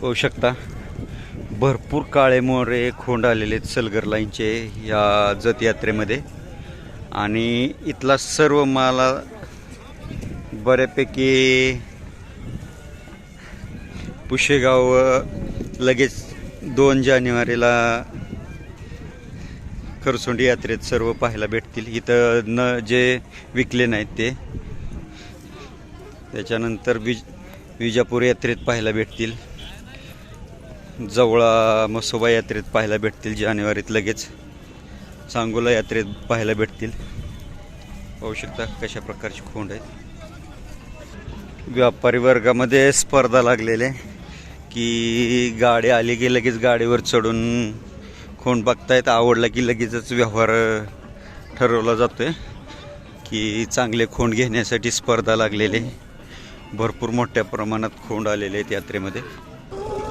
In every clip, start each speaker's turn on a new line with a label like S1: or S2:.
S1: होऊ शकता. भरपूर काळे मोरे खोंड आलेले आहेत सलगर लाईनचे या जत यात्रेमध्ये आणि इथला सर्व माला बऱ्यापैकी पुशेगाव लगेच दोन जानेवारीला खरसोंडी यात्रेत सर्व पाहायला भेटतील. इथं न जे विकले नाहीत ते. त्याच्यानंतर विज विजापूर यात्रेत पाहायला भेटतील. जवळा मसोबा यात्रेत पाहायला भेटतील जानेवारीत लगेच. सांगोला यात्रेत पाहायला भेटतील. पाहू शकता कशा प्रकारची खोंड आहेत? व्यापारी वर्गामध्ये स्पर्धा लागलेले की गाडी आली की लगेच गाडीवर चढून खोंड बघतायत. आवडला की लगेचच व्यवहार ठरवला जातोय की चांगले खोंड घेण्यासाठी स्पर्धा लागलेले भरपूर मोठ्या प्रमाणात खोंड आलेले आहेत यात्रेमध्ये.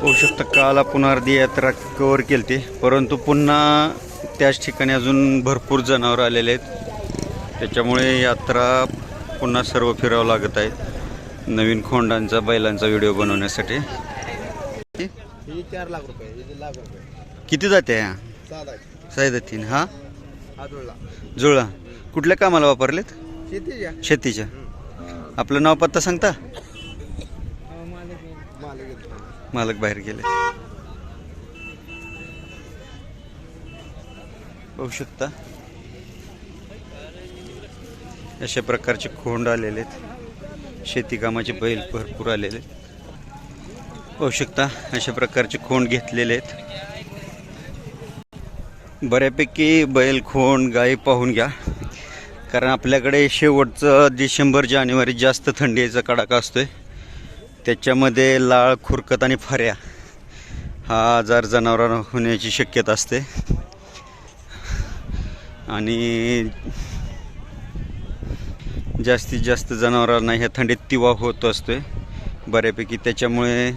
S1: होऊ शकतं काल आपण अर्धी यात्रा कवर केली ती परंतु पुन्हा त्याच ठिकाणी अजून भरपूर जनावर आलेले आहेत. त्याच्यामुळे यात्रा पुन्हा सर्व फिरावं लागत आहेत नवीन खोंडांचा बैलांचा व्हिडिओ बनवण्यासाठी.
S2: चार लाख रुपये
S1: किती जाते साईदा तीन हा? जुळा कुठल्या कामाला वापरलेत?
S2: शेतीच्या.
S1: आपलं नाव पत्ता सांगता?
S2: मालक
S1: बाहेर गेले. बघू शकता. अशा प्रकारचे खोंड आलेले आहेत. शेती कामाचे बैल भरपूर आलेले आहेत. पाहू शकता अशा प्रकारचे खोंड घेतलेले आहेत. बऱ्यापैकी बैल खोंड गाई पाहून घ्या. कारण आपल्याकडे शेवटचं डिसेंबर जानेवारी जास्त थंडीचा कडाका असतोय. त्याच्यामध्ये लाळ खुरकत आणि फऱ्या हा आजार जनावरांना होण्याची शक्यता असते. आणि जास्तीत जास्त जनावरांना ह्या थंडीत तिवा होत असतोय. बऱ्यापैकी त्याच्यामुळे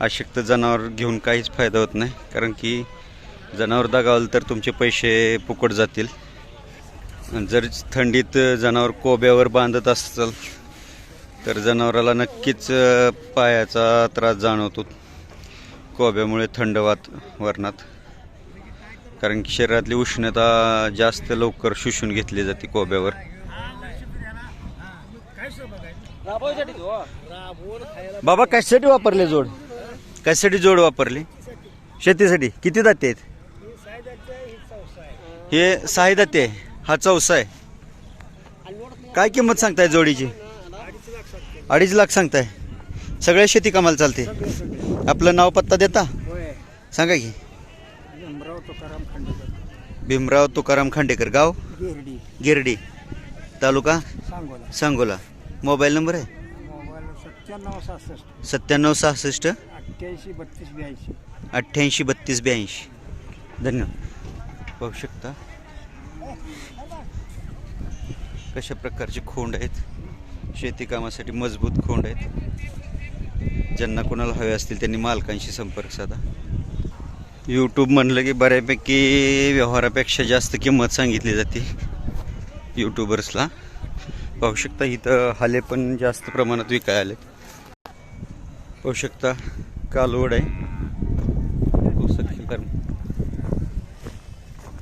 S1: अशक्त जनावर घेऊन काहीच फायदा होत नाही. कारण की जनावर दगावलं तर तुमचे पैसे फुकट जातील. जर थंडीत जनावर कोब्यावर बांधत असाल तर जनावराला नक्कीच पायाचा त्रास जाणवतो कोब्यामुळे थंड वातावरणात कारण की शरीरातली उष्णता जास्त लवकर शोषून घेतली जाते कोब्यावर. बाबा कशासाठी वापरले जोड? कशासाठी जोड वापरली? शेतीसाठी. किती दाते आहेत? हे साही दाते आहे हा चौसा आहे. काय किंमत सांगताय जोडीची? अडीच लाख सांगताय. सगळ्या शेती कामाला चालते. आपलं नाव पत्ता देता? सांगा की.
S2: भीमराव तुकाराम खांडेकर.
S1: भीमराव तुकाराम खांडेकर गाव?
S2: गिरडी.
S1: गिरडी. तालुका?
S2: सांगोला.
S1: सांगोला. मोबाईल नंबर आहे?
S2: मोबाईल सत्त्याण्णव सहासष्ट.
S1: सत्त्याण्णव सहासष्ट.
S2: अठ्ठ्याऐंशी बत्तीस ब्याऐंशी.
S1: अठ्ठ्याऐंशी बत्तीस ब्याऐंशी. धन्यवाद पाहू शकता. कशा प्रकारचे खोंड आहेत? शेती कामासाठी मजबूत खोंड आहेत. ज्यांना कोणाला हवे असतील त्यांनी मालकांशी संपर्क साधा. यूट्यूब म्हणलं की बऱ्यापैकी व्यवहारापेक्षा जास्त किंमत सांगितली जाते यूट्यूबर्सला पाहू शकता इथं हाले पण जास्त प्रमाणात विकाय आले पाहू शकता कालवड आहे.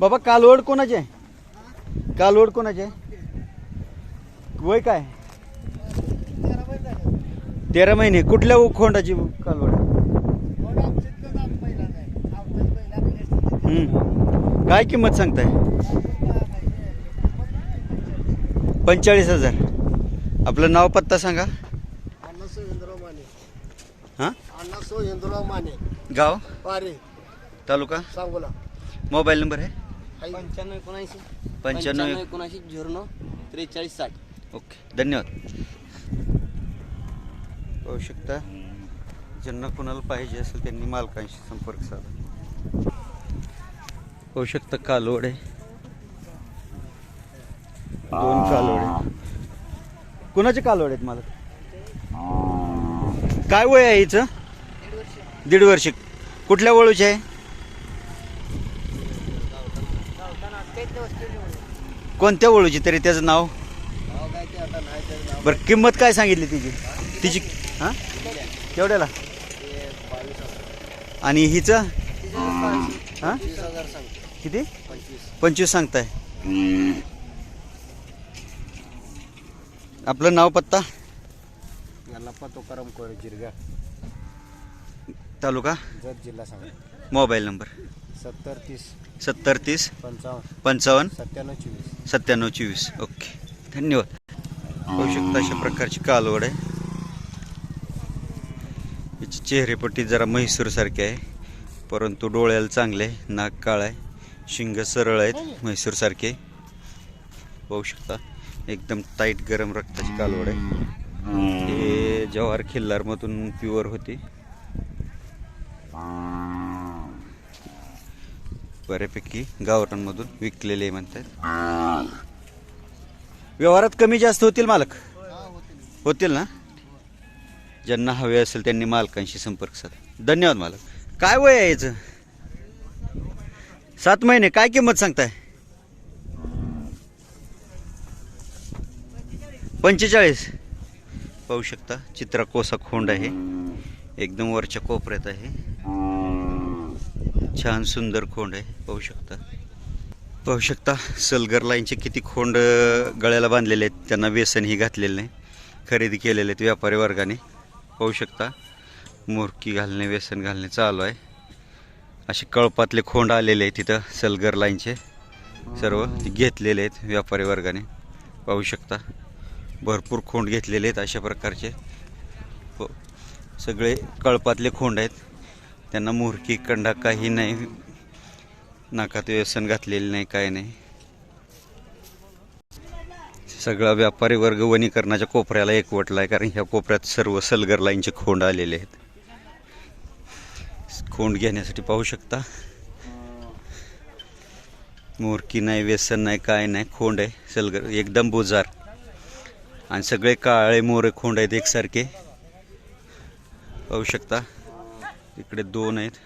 S1: बाबा कालवड कोणाचे आहे? कालवड कोणाचे आहे? वय काय? तेरा महिने. कुठल्या खोंडाची कालवड? हम्म. काय किंमत सांगताय? पंचेचाळीस हजार. आपलं नाव पत्ता सांगा.
S2: अण्णा माने.
S1: हां?
S2: अण्णा माने.
S1: गाव?
S2: पारे.
S1: तालुका?
S2: सांगोला.
S1: मोबाईल नंबर आहे?
S3: पंच्याण्णव एकोणऐंशी.
S1: पंच्याण्णव
S3: एकोणऐंशी झिरो नऊ त्रेचाळीस साठ.
S1: ओके. धन्यवाद. पाहू शकता ज्यांना कोणाला पाहिजे असेल त्यांनी मालकांशी संपर्क साधा. पाहू शकता कालवड आहे. दोन कालवड आहे. कुणाचे कालवड आहेत मालक? काय वय आहे हिचं? दीड वर्ष. कुठल्या वळूचे आहे? कोणत्या वळूची? तरी त्याचं नाव? बरं किंमत काय सांगितली तिची? तिची हां? केवढ्याला? आणि हिचं? हां? किती?
S3: पंचवीस
S1: सांगताय. आपलं नाव पत्ता?
S2: तुकाराम कोरे जिरगा.
S1: तालुका?
S2: जत जिल्हा सांगा
S1: मोबाईल नंबर.
S2: सत्तर तीस.
S1: सत्तर तीस.
S2: पंचावन्न.
S1: पंचावन्न.
S2: सत्त्याण्णव चोवीस.
S1: सत्त्याण्णव चोवीस. ओके. धन्यवाद. होऊ शकता अशा प्रकारची कालवड आहे. याची चेहरेपट्टी जरा म्हैसूरसारखी आहे. परंतु डोळ्याला चांगले आहे. नाक काळ आहे. शिंग सरळ आहेत. म्हैसूरसारखे पाहू शकता. एकदम टाईट गरम रक्ताची कालवड आहे. हे जवाहर खिल्लारमधून प्युअर होती. बऱ्यापैकी गावरांमधून विकलेले म्हणतात. व्यवहारात कमी जास्त होतील मालक? होतील ना? ज्यांना हवे असेल त्यांनी मालकांशी संपर्क साधा. धन्यवाद मालक. काय वय आहे याचं? सात महिने. काय किंमत सांगताय? पंचेचाळीस. पाहू शकता चित्रा कोसा खोंड आहे. एकदम वरच्या कोपऱ्यात आहे. छान सुंदर खोंड आहे. पाहू शकता. पाहू शकता सलगर लाईनचे किती खोंड गळ्याला बांधलेले आहेत. त्यांना व्यसनही घातलेलं नाही. खरेदी केलेले आहेत व्यापारी वर्गाने. पाहू शकता. मुरकी घालणे व्यसन घालणे चालू आहे. असे कळपातले खोंड आलेले आहेत तिथं सलगर लाईनचे. सर्व ते घेतलेले आहेत व्यापारी वर्गाने. पाहू शकता. भरपूर खोंड घेतलेले आहेत अशा प्रकारचे. हो. सगळे कळपातले खोंड आहेत. त्यांना मुरकी कंडा काही नाही. नाकात व्यसन घातलेलं नाही काय नाही. सगळा व्यापारी वर्ग वनीकरणाच्या कोपऱ्याला एकवटला आहे कारण ह्या कोपऱ्यात सर्व सलगर लाईनचे खोंड आलेले आहेत. खोंड घेण्यासाठी पाहू शकता. मोरकी नाही व्यसन नाही काय नाही खोंड आहे सलगर एकदम बुजार. आणि सगळे काळे मोरे खोंड आहेत एकसारखे. पाहू शकता. इकडे दोन आहेत.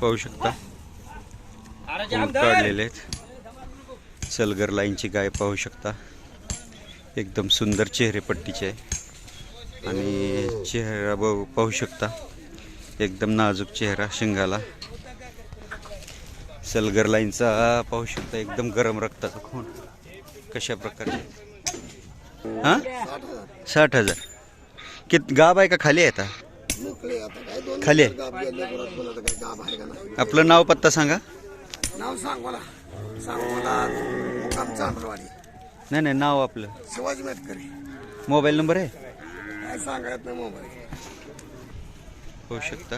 S1: पाहू शकता. काढलेले आहेत. सलगर लाईनची गाय पाहू शकता. एकदम सुंदर चेहरेपट्टीची आहे. आणि चेहरा ब- पाहू शकता. एकदम नाजूक चेहरा शिंगाला. सलगर लाईनचा पाहू शकता. एकदम गरम रक्ताचा खून. कशा प्रकारचे? हां? साठ हजार. कित गाब आहे का खाली आहे आता? खाली आहे. आपलं नाव पत्ता सांगा.
S2: नाव सांग मला. मुक्काम
S1: नाही नाही नाव आपलं.
S2: शिवाजी मेटकरी.
S1: मोबाईल नंबर आहे?
S2: काय सांगायत नाही मोबाईल.
S1: पाहू शकता.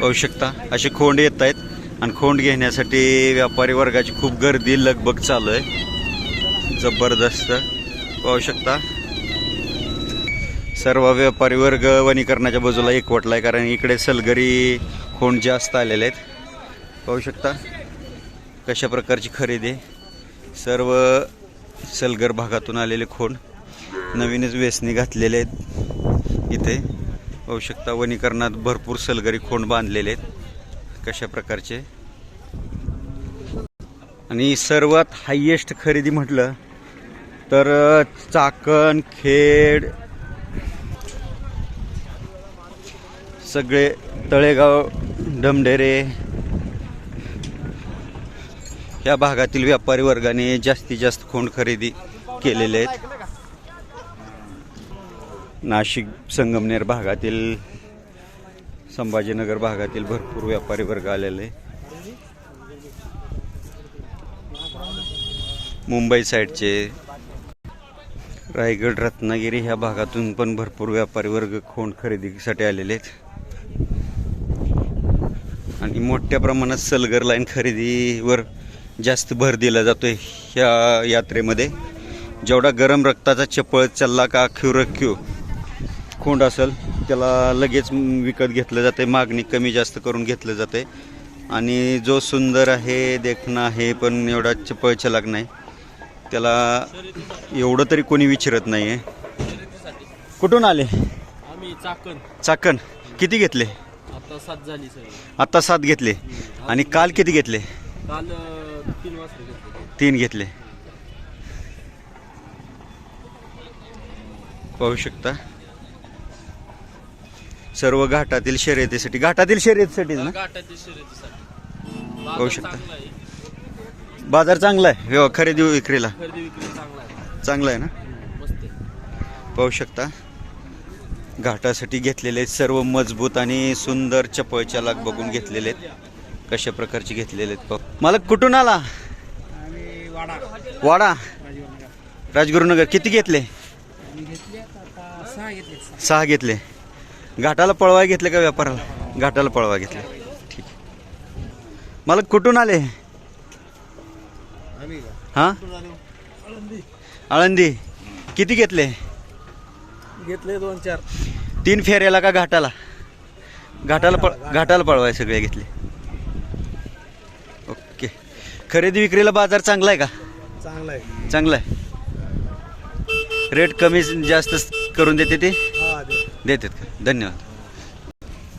S1: पाहू शकता. असे खोंड येत आहेत आणि खोंड घेण्यासाठी व्यापारी वर्गाची खूप गर्दी लगबग चालू आहे. जबरदस्त. पाहू शकता. सर्व व्यापारी वर्ग वनीकरणाच्या बाजूला एकवटला आहे कारण इकडे सलगरी खोंड जास्त आलेले आहेत. पाहू शकता. कशा प्रकारची खरेदी आहे. सर्व सलगर भागातून आलेले खोंड नवीनच वेसणी घातलेले आहेत. इथे पाहू शकता वनीकरणात भरपूर सलगरी खोंड बांधलेले आहेत. कशा प्रकारचे? आणि सर्वात हायेस्ट खरेदी म्हटलं तर चाकण खेड सगळे तळेगाव डमढेरे या भागातील व्यापारी वर्गाने जास्तीत जास्त खोंड खरेदी केलेले आहेत. नाशिक संगमनेर भागातील संभाजीनगर भागातील भरपूर व्यापारी वर्ग आलेले मुंबई साईडचे रायगड रत्नागिरी ह्या भागातून पण भरपूर व्यापारी वर्ग खोंड खरेदीसाठी आलेले आहेत. आणि मोठ्या प्रमाणात सलगर लाईन खरेदीवर जास्त भर दिला जातोय ह्या यात्रेमध्ये. जेवढा गरम रक्ताचा चपळ चल्ला का क्यू खोंड असेल त्याला लगेच विकत घेतलं जाते मागणी कमी जास्त करून घेतलं जाते आणि जो सुंदर आहे देखणं आहे पण एवढा चपळ चलाक नाही. त्याला एवढं तरी कोणी विचारत नाही आहे कुठून आले?
S3: आम्ही चाकण.
S1: चाकण. किती घेतले?
S3: आता सात झाली
S1: आत्ता सात घेतले. आणि काल किती घेतले?
S3: काल तीन घेतले.
S1: पाहू शकता. सर्व घाटातील शर्यतीसाठी घाटातील शर्यतीसाठी. ना पाहू शकता. बाजार चांगला आहे. व्यव- खरेदी विक्रीला.
S3: चांगला आहे.
S1: ना? पाहू शकता. घाटासाठी घेतलेले सर्व मजबूत आणि सुंदर चपळ चालाक बघून घेतलेले आहेत. कशा प्रकारचे घेतलेले आहेत पाहू. मला कुठून आला?
S2: आणि वाडा.
S1: वाडा राजगुरुनगर. किती घेतले?
S2: घेतले आता सहा घेतले.
S1: सहा घेतले घाटाला पळवाय घेतले का व्यापाराला? घाटाला पळवा घेतले. ठीक. मला कुठून आले? हां? आळंदी. किती घेतले?
S2: घेतले दोन चार.
S1: तीन फेऱ्याला का घाटाला? घाटाला पळ घाटाला पळवाय सगळे घेतले ओके खरेदी विक्रीला बाजार चांगला आहे का?
S2: चांगला आहे
S1: चांगला आहे रेट कमी जास्त करून देते ते?
S2: हा दे
S1: देतात का? धन्यवाद.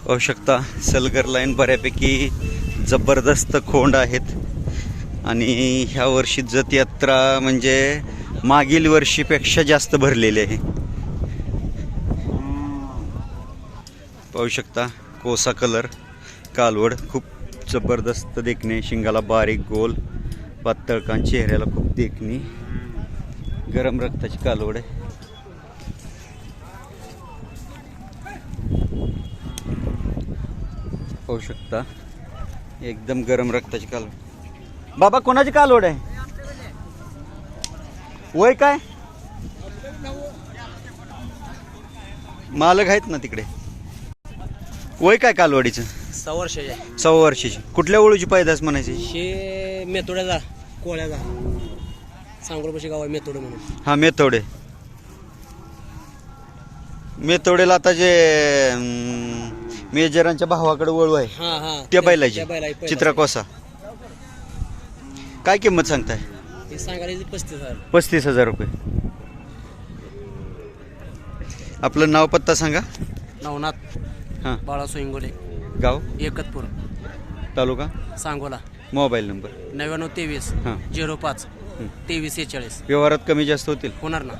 S1: पाहू शकता सलगर लाईन बऱ्यापैकी जबरदस्त खोंड आहेत. आणि ह्या वर्षी जत यात्रा म्हणजे मागील वर्षीपेक्षा जास्त भरलेली आहे. पाहू शकता कोसा कलर कालवड खूप जबरदस्त देखणे शिंगाला बारीक गोल पातळ कान चेहऱ्याला खूप देखणी. गरम रक्ताची कालवड आहे. पाहू शकता एकदम गरम रक्ताची कालवड. बाबा कोणाची कालवड आहे? वय काय? मालक आहेत ना तिकडे. वय काय कालवडीचं?
S3: सहा वर्षाचे आहे.
S1: सव्वा वर्षाची. कुठल्या ओळूची पैदास म्हणायची?
S3: हे मेतोड्याचा कोळ्याचा सांगोळपाशी गाव आहे मेतोडे म्हणून.
S1: हा मेथोडे मेथोडेला आता जे अं, मेजरांच्या भावाकडे वळू आहे
S3: हा हा.
S1: त्या बैलाची. चित्रा कोसा. काय किंमत सांगताय?
S3: ते सांगायला पस्तीस हजार.
S1: पस्तीस हजार रुपये. आपलं नाव पत्ता सांगा.
S3: नवनाथ.
S1: हां.
S3: बाळा सोयंगोले
S1: गाव?
S3: एकतपूर.
S1: तालुका?
S3: सांगोला.
S1: Mobile number.
S3: नव्याण्णव तेवीस
S1: हां.
S3: झिरो पाच. तेवीस सेहेचाळीस
S1: व्यवहारात कमी जास्त होतील?
S3: होणार ना.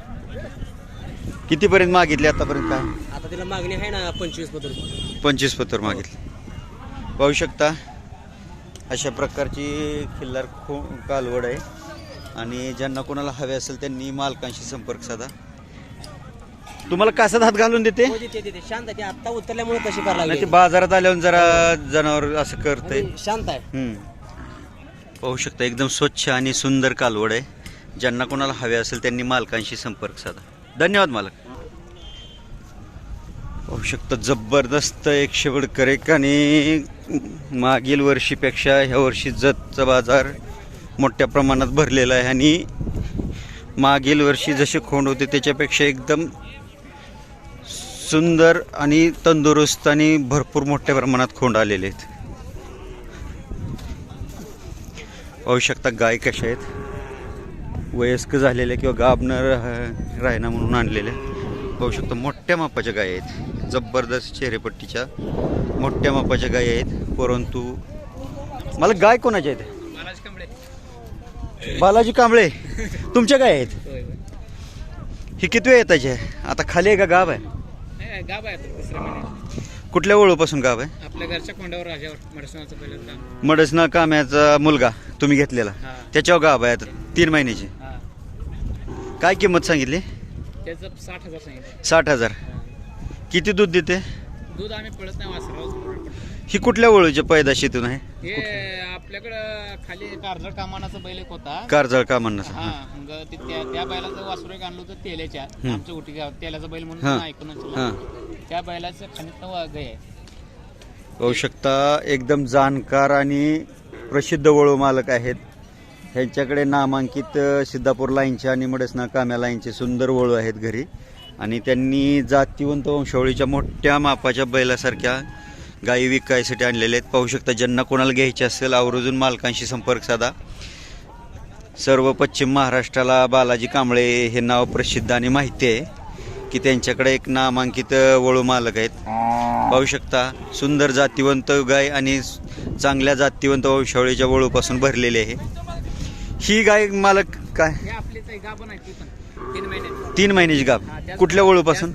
S1: कितीपर्यंत मागितले आतापर्यंत? काय
S3: आता तिला मागणी आहे ना पंचवीस पत्र
S1: पंचवीस पत्र मागितले. पाहू शकता अशा प्रकारची खिल्लार खो कालवड आहे. आणि ज्यांना कोणाला हवे असेल त्यांनी मालकांशी संपर्क साधा. तुम्हाला कासात हात घालून देते?
S3: शांत आहे. आता उतरल्यामुळे तशी करायला
S1: नाही ते
S3: लागली
S1: बाजारात आल्यावर जरा जनावर असं करतंय.
S3: आणि शांत आहे.
S1: पाहू शकता एकदम स्वच्छ आणि सुंदर कालवड आहे. ज्यांना कोणाला हवे असेल त्यांनी मालकांशी संपर्क साधा. धन्यवाद मालक. पाहू शकता जबरदस्त एक शेवडकर एक आणि मागील वर्षीपेक्षा ह्या वर्षी जतचा बाजार मोठ्या प्रमाणात भरलेला आहे. आणि मागील वर्षी जसे खोंड होते त्याच्यापेक्षा एकदम सुंदर आणि तंदुरुस्त आणि भरपूर मोठ्या प्रमाणात खोंड आलेले आहेत. पाहू शकता गाय कशा आहेत? वयस्क झालेल्या किंवा गाबणं राह- राहणं म्हणून आणलेल्या. पाहू शकता मोठ्या मापाच्या गाय आहेत. जबरदस्त चेहरेपट्टीच्या मोठ्या मापाच्या गाय आहेत. परंतु मला गाय कोणाच्या आहेत? बालाजी कांबळे. तुमच्या गाय आहेत? ही किती वेळ येताची आहे आता खाली आहे का गाव आहे?
S2: गाव आहे महिन्यात
S1: कुठल्या ओळूपासून गाव आहे?
S2: आपल्या घरच्या कोंड्यावर राजावर मडसनाचं पहिलं काम
S1: मडसना काम्याचा मुलगा तुम्ही घेतलेला.
S2: हा.
S1: त्याच्यावर गाव आहे आता तीन महिन्याची.
S2: हा.
S1: काय किंमत सांगितली?
S2: त्याचं साठ हजार सांगितलं.
S1: साठ हजार. किती दूध देते?
S2: दूध आम्ही पळत नाही वासरावर.
S1: ही कुठल्या ओळूच्या पैदाशीतून आहे?
S2: हे आपल्याकडं खाली कारजळ कामानाचा बैल एक होता.
S1: कारजळ
S2: हा मग ते त्या त्या बैलाचं वासरू एक आणलं होतं तेल्याच्या. आमच्या उठी गाव तेलाचा बैल म्हणून
S1: हा.
S2: ऐकून.
S1: हां.
S2: त्या बैलाचं गाय आहे.
S1: पाहू शकता एकदम जाणकार आणि प्रसिद्ध वळू मालक आहेत. ह्यांच्याकडे नामांकित अ, सिद्धापूर लाईनचे आणि मडसना काम्या लाईनचे सुंदर वळू आहेत घरी. आणि त्यांनी जातीवंत वंशावळीच्या मोठ्या मापाच्या बैलासारख्या गायी विकायसाठी आणलेल्या आहेत. पाहू शकता ज्यांना कोणाला घ्यायचे असेल आवर्जून मालकांशी संपर्क साधा. सर्व पश्चिम महाराष्ट्राला बालाजी कांबळे हे नाव प्रसिद्ध आणि माहिती आहे की त्यांच्याकडे एक नामांकित वळू मालक आहेत. पाहू शकता सुंदर जातीवंत गाय आणि चांगल्या जातीवंत वंशावळीच्या वळूपासून भरलेली आहे. ही गाय मालक काय?
S2: हे तीन महिने.
S1: तीन महिन्याची गाप कुठल्या वळूपासून?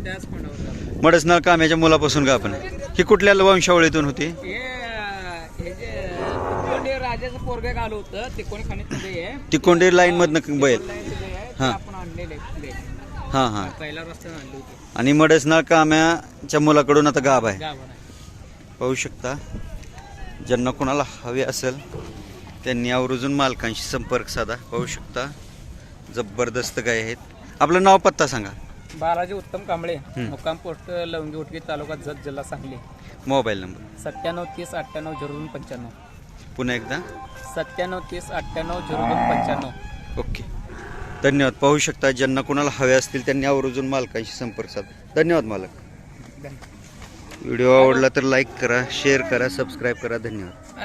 S1: मडसनाळ काम्याच्या मुलापासून गाप आहे. ही कुठल्या वंशावळीतून होती?
S2: हे हे जे राजाचं पोरगे आलं होतं आहे.
S1: लाईन मधनं बैल
S2: ते
S1: हां.
S2: आपण आणलेले प्लेट
S1: हां हां.
S2: पहिल्या रस्त्याने आणली होती.
S1: आणि मडसनाळ काम्याच्या मुलाकडून आता गाभ आहे.
S2: गावाला आहे.
S1: पाहू शकता ज्यांना कोणाला हवे असेल त्यांनी आवर्जून मालकांशी संपर्क साधा. पाहू शकता जबरदस्त गाय आहेत. आपलं नाव पत्ता सांगा.
S2: बालाजी उत्तम कांबळे. मुक्काम पोस्ट लवंगी उटगी तालुका जत जिल्हा सांगली.
S1: Mobile number.
S2: सत्त्याण्णव तीस अठ्ठ्याण्णव झिरो दोन पंच्याण्णव.
S1: पुन्हा एकदा.
S2: सत्त्याण्णव तीस अठ्ठ्याण्णव झिरो दोन पंच्याण्णव.
S1: ओके. धन्यवाद. पाहू शकता ज्यांना कोणाला हवे असतील त्यांनी आवर्जून मालकांशी संपर्क साधा. धन्यवाद मालक. व्हिडिओ आवडला तर लाईक करा शेअर करा सबस्क्राईब करा. धन्यवाद.